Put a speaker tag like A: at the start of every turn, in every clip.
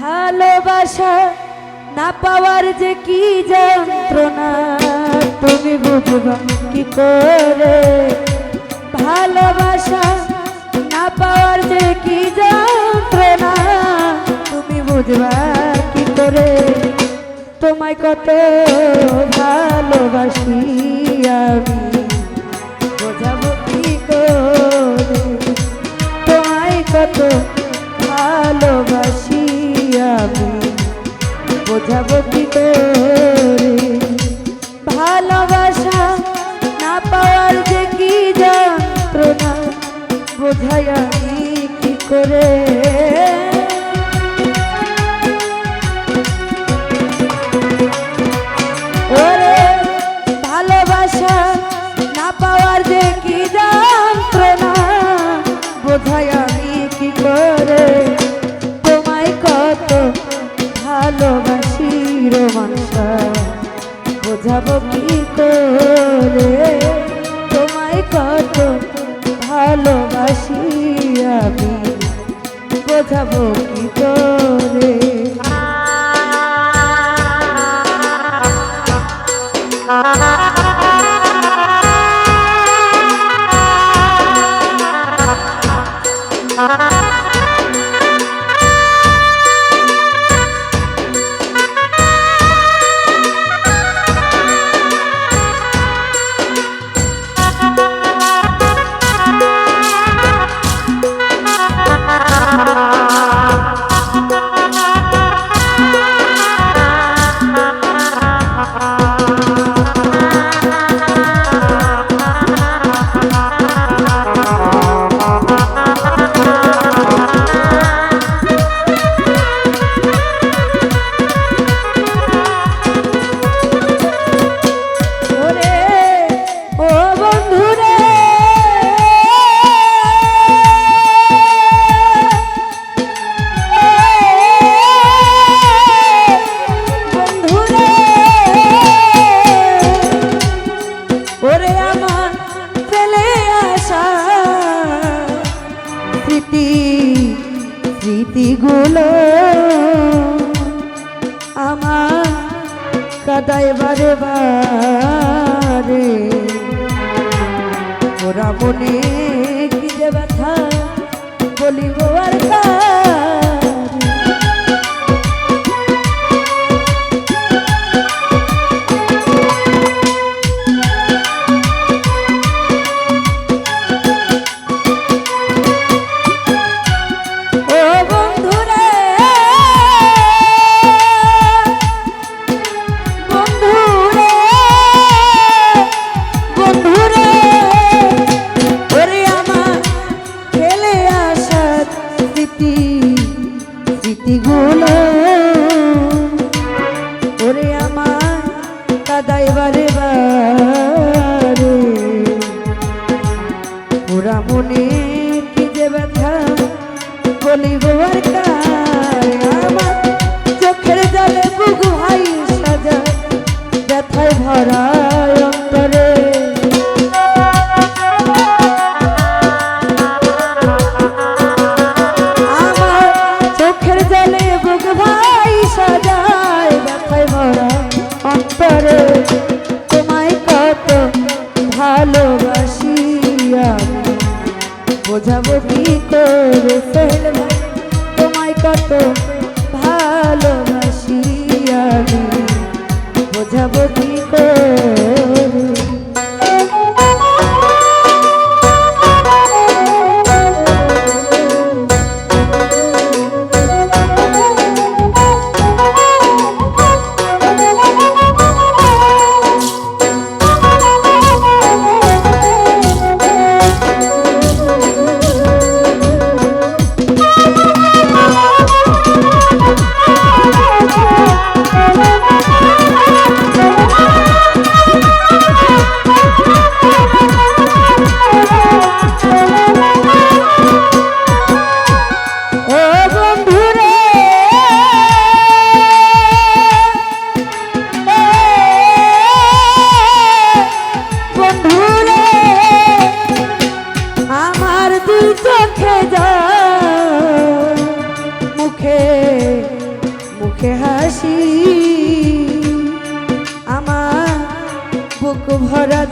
A: ভালোবাসা না পাওয়ার যে কি যন্ত্রণা? তুমি বুঝবা কি করে? ভালোবাসা না পাওয়ার যে কি যন্ত্রণা? তুমি বুঝবা কি করে? তোমায় কত ভালোবাসি আমি। বোঝাবো কি করে? তোমায় কত ভালোবাসি আমি বোঝাবো কি ভালোবাসা না পাওয়ার যে কি যন্ত্রণা? বোঝাই আমি কি করে বোঝাবো কি করে? তোমায় কত ভালোবাসি আমি। বোঝাবো কি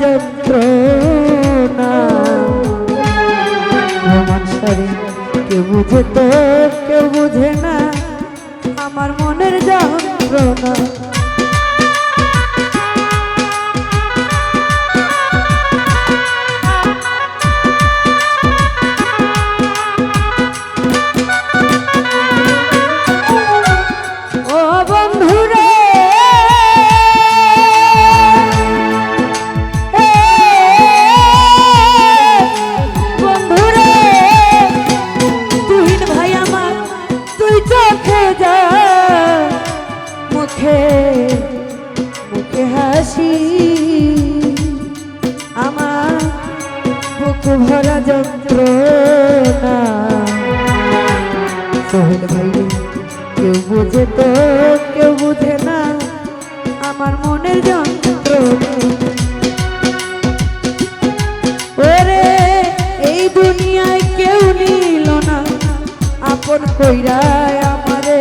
A: രാജപ്രേ সোহেল ভাই কেউ বুঝে তো কেউ বুঝে না আমার মনের যন্ত্রণা ওরে এই দুনিয়ায় কেউ নিল না আপন কইরায় আমারে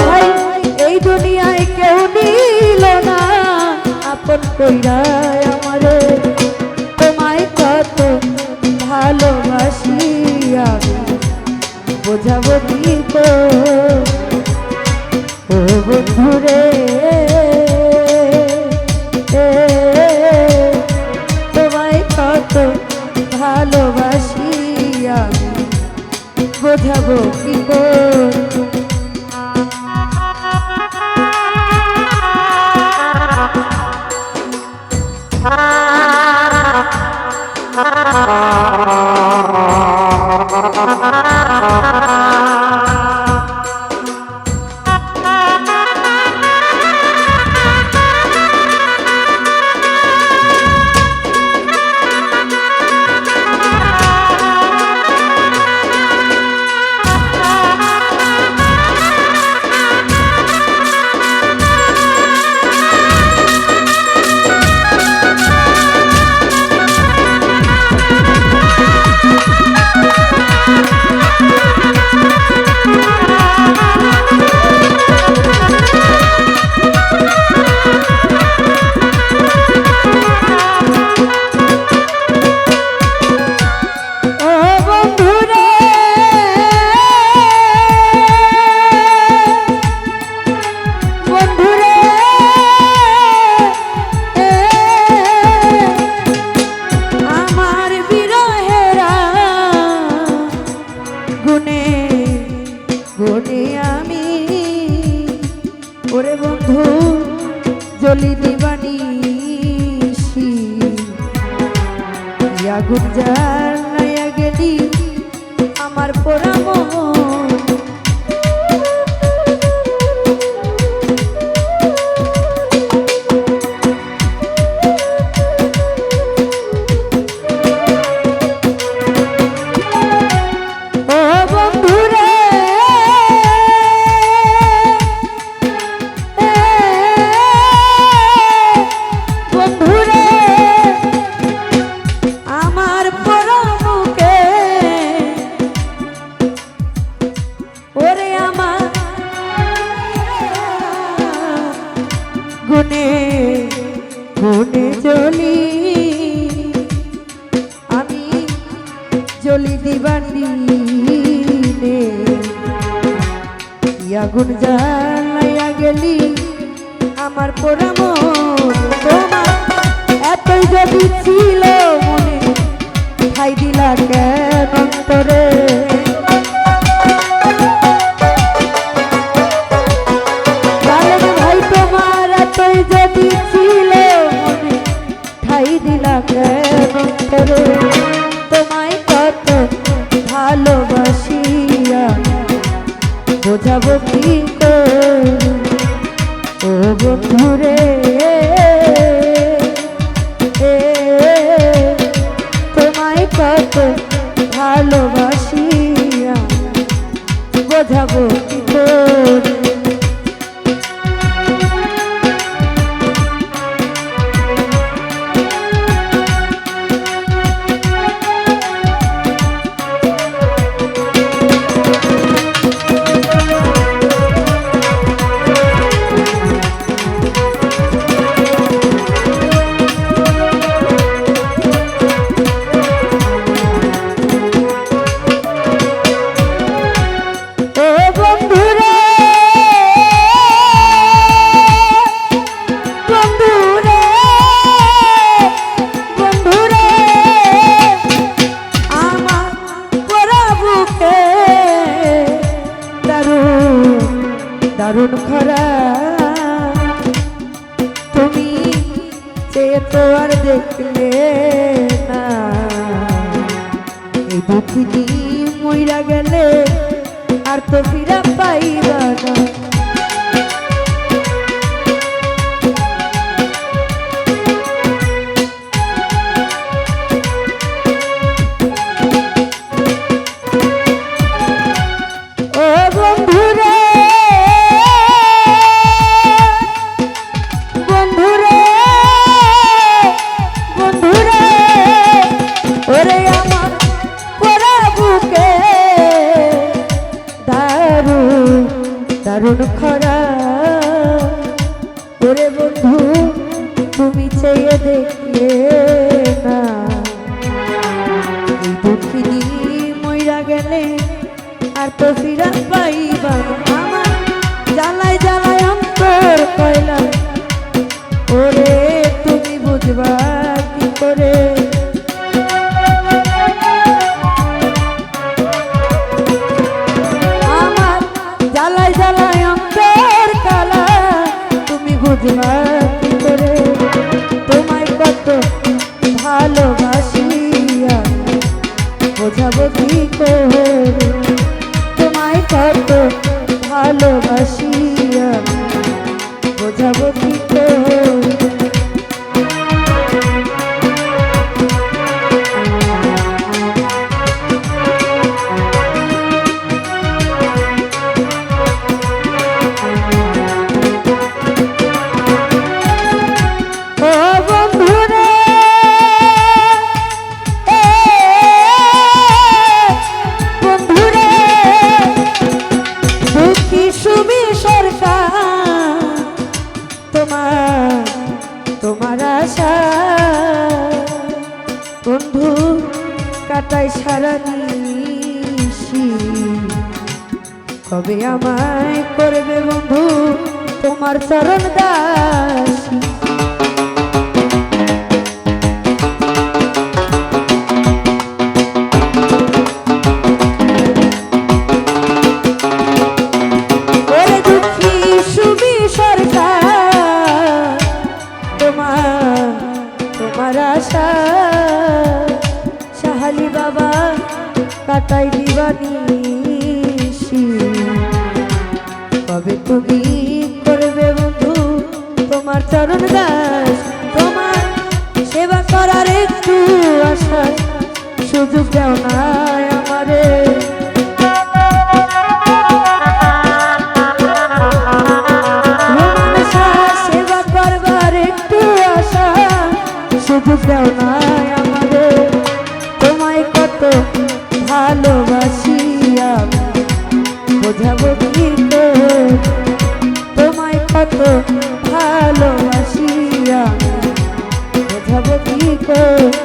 A: ভাই, এই দুনিয়ায় কেউ নিল না আপন কইরায় আমার পোড়াম যদি ছিল মনে খাই দিলা কেন অন্তরে? ভাই, তোমার যদি ছিল ঠাই তোমায় কত ভালোবাসিয়া বোঝাবো কি ও বন্ধুরে। দারুণ খরা। তুমি সে তো আর দেখলে না। এই দুঃখিনী মইরা গেলে আর তো ফিরা তুমি মইরা গেলে আর তো ফিরা পাইবা আমার জ্বালায় জ্বালায় অন্তর কয়লা তোমার চরণ দাস। সাহালি বাবা কাটাই দিবানি কবে তুমি তোমার চরণ দাস, তোমার সেবা করার একটু আশা, সুযোগ দেও না আমারে। সেবা করবার একটু আশা, সুযোগ দেও না আমারে। তোমায় কত বোঝাবো কি তোমায় কত ভালোবাসিয়া বোঝাবো কি করে